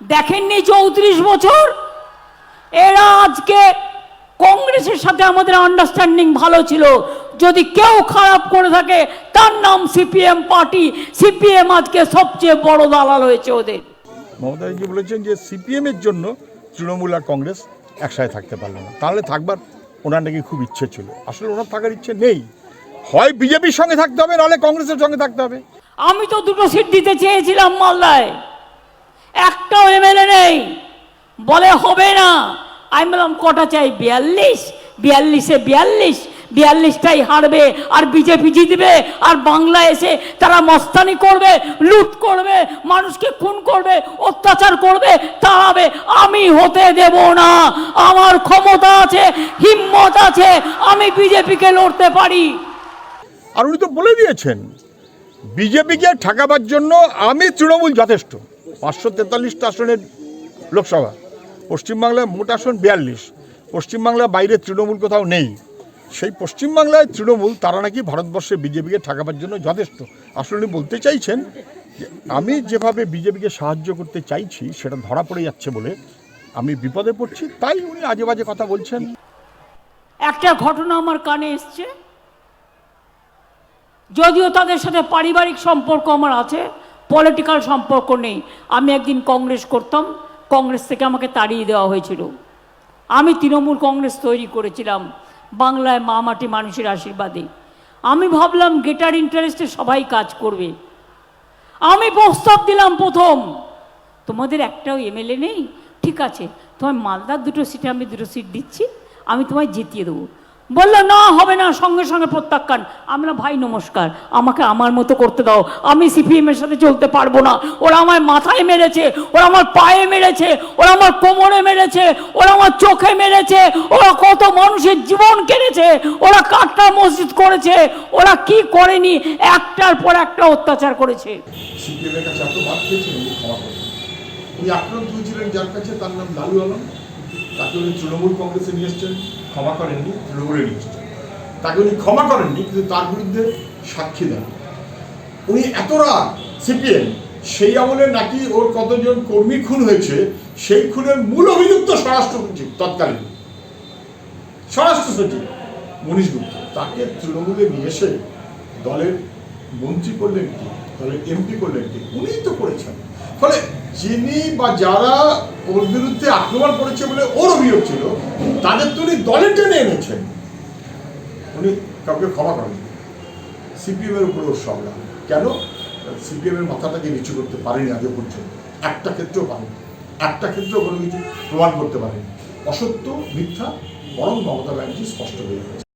দেখেননি চৌত্রিশ বছর? এরা আজকে কংগ্রেসের সাথে আমাদের আন্ডারস্ট্যান্ডিং ভালো ছিল। যদি কেউ খারাপ করে থাকে তার নাম সিপিএম পার্টি। সিপিএম আজকে সবচেয়ে বড় দালাল হয়েছে ওদের। মমতা ব্যানার্জি বলেছেন যে সিপিএম এর জন্য তৃণমূল আর কংগ্রেস একসাথে থাকতে পারল না। তাহলে থাকবার ওনার নাকি খুব ইচ্ছে ছিল। আসলে ওনার থাকার ইচ্ছে নেই। হয় বিজেপির সঙ্গে থাকতে হবে নাহলে কংগ্রেসের সঙ্গে থাকতে হবে। আমি তো দুটো সিট দিতে চেয়েছিলাম মালদায়। একটাও এমএলএ নেই। বলে হবে না। আমি বললাম, কটা চাই? বিয়াল্লিশ। বিয়াল্লিশে বিয়াল্লিশ। বিয়াল্লিশটাই হারবে, আর বিজেপি জিতবে, আর বাংলা এসে তারা মস্তানি করবে, লুট করবে, মানুষকে খুন করবে, অত্যাচার করবে, তাড়াবে। আমি হতে দেব না। আমার ক্ষমতা আছে, হিম্মত আছে, আমি বিজেপিকে লড়তে পারি। আর উনি তো বলে দিয়েছেন, বিজেপিকে ঠেকাবার জন্য আমি তৃণমূল যথেষ্ট। পাঁচশো তেতাল্লিশটা আসনের লোকসভা। পশ্চিমবাংলায় মোট আসন বিয়াল্লিশ। পশ্চিমবাংলার বাইরে তৃণমূল কোথাও নেই। সেই পশ্চিমবাংলায় তৃণমূল, তারা নাকি ভারতবর্ষে বিজেপিকে ঠেকাবার জন্য যথেষ্ট। আসলে বলতে চাইছেন যে, আমি যেভাবে বিজেপিকে সাহায্য করতে চাইছি, সেটা ধরা পড়ে যাচ্ছে বলে আমি বিপদে পড়ছি, তাই উনি আজে বাজে কথা বলছেন। একটা ঘটনা আমার কানে এসছে। যদিও তাদের সাথে পারিবারিক সম্পর্ক আমার আছে পলিটিক্যাল সম্পর্ক নেই। আমি একদিন কংগ্রেস করতাম, কংগ্রেস থেকে আমাকে তাড়িয়ে দেওয়া হয়েছিল। আমি তৃণমূল কংগ্রেস তৈরি করেছিলাম, বাংলায় মা মাটি মানুষের আশীর্বাদে। আমি ভাবলাম গেটার ইন্টারেস্টে সবাই কাজ করবে। আমি প্রস্তাব দিলাম প্রথম, তোমাদের একটাও এমএলএ নেই? ঠিক আছে, তোমার মালদার দুটো সিটে আমি দুটো সিট দিচ্ছি, আমি তোমায় জিতিয়ে দেবো। বলল, না, হবে না, সঙ্গে সঙ্গে প্রত্যাখ্যান। আমরা, ভাই, নমস্কার, আমাকে আমার মতো করতে দাও। আমি সিপিএম এর সাথে চলতে পারব না। ওরা আমার মাথায় মেরেছে, ওরা আমার পায়ে মেরেছে, ওরা আমার কোমরে মেরেছে, ওরা আমার চোখে মেরেছে, ওরা কত মানুষের জীবন কেড়েছে, ওরা কাটটা মসজিদ করেছে, ওরা কি করেনি, একটার পর একটা অত্যাচার করেছে। সিপিএমের কাছে যার কাছে তার নাম লালু আলম। তাকে উনি তৃণমূল কংগ্রেসে নিয়ে এসছেন, ক্ষমা করেননি, তৃণমূলে নিয়ে এসছেন। তাকে উনি ক্ষমা করেননি, কিন্তু তার বিরুদ্ধে সাক্ষী দেন। উনি এত রাগ, সিপিএম, সেই আমলে নাকি ওর কতজন কর্মী খুন হয়েছে, সেই খুনের মূল অভিযুক্ত স্বরাষ্ট্র সচিব তৎকালীন। স্বরাষ্ট্র সচিব মনীষ গুপ্ত। তাকে তৃণমূলে নিয়ে এসে দলের মন্ত্রী করলেন কি? দলের এমপি করলেন কি? উনিই তো করেছেন। ফলে যিনি বা যারা ওর বিরুদ্ধে আক্রমণ করেছে বলে ওর অভিযোগ ছিল, তাদের তো উনি দলে টেনে এনেছেন। উনি কাউকে ক্ষমা করেন সিপিএম এর উপরে ওর সব রাগ। কেন? সিপিএম এর মাথাটাকে নিচু করতে পারেনি আগে পর্যন্ত। একটা ক্ষেত্রেও পারেনি। একটা ক্ষেত্রেও কোনো কিছু প্রমাণ করতে পারেনি। অসত্য, মিথ্যা, বরং মমতা ব্যানার্জি স্পষ্ট হয়ে গেছে।